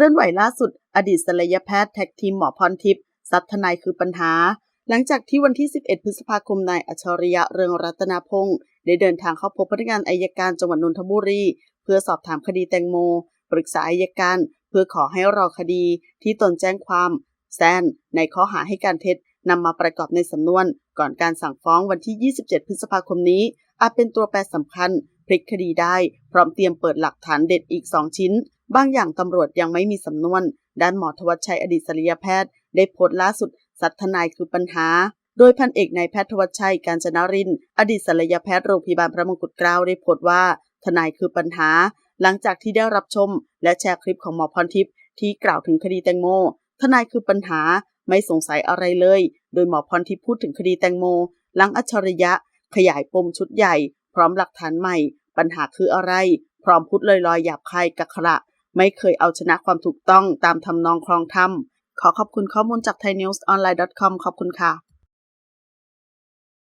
ลื่อนไหวล่าสุด อดีตศัลยแพทย์แท็กทีมหมอพรทิพย์ซัดทนายคือปัญหา หลังจากที่วันที่ 11 พฤษภาคมนายอัจฉริยะเรืองรัตนพงศ์ได้เดินทางเข้าพบพนักงานอายการจังหวัดนนทบุรี เพื่อสอบถามคดีแตงโม ปรึกษาอายการ เพื่อขอให้รอคดีที่ตนแจ้งความแซนในข้อหาให้การเท็จนำมาประกอบในสำนวน ก่อนการสั่งฟ้องวันที่ 27 พฤษภาคมนี้ อาจเป็นตัวแปรสำคัญพลิกคดีได้ พร้อมเตรียมเปิดหลักฐานเด็ดอีก 2 ชิ้น บางอย่างตำรวจยังไม่มีสำนวน ด้านหมอทวัชชัยอดีตศัลยแพทย์ ได้โพสต์ล่าสุด สัตทนายคือปัญหา โดยพันเอกนายแพทย์ทวัชชัยการจนาริน อดีตศัลยแพทย์โรงพยาบาลพระมงกุฎเกล้าได้โพสต์ว่า ทนายคือปัญหา หลังจากที่ได้รับชม และแชร์คลิปของหมอพรทิพย์ที่กล่าวถึงคดีแตงโม ทนายคือปัญหาไม่สงสัยอะไรเลย โดยหมอพรทิพย์พูดถึงคดีแตงโม หลังอัจฉริยะ ขยายปมชุดใหญ่ พร้อมหลักฐานใหม่ ปัญหาคืออะไร พร้อมพูดลอยๆหยาบคายกักขระ ไม่เคยเอาชนะความถูกต้องตามทำนองคลองธรรม ขอขอบคุณข้อมูลจาก thainewsonline.com ขอบคุณค่ะ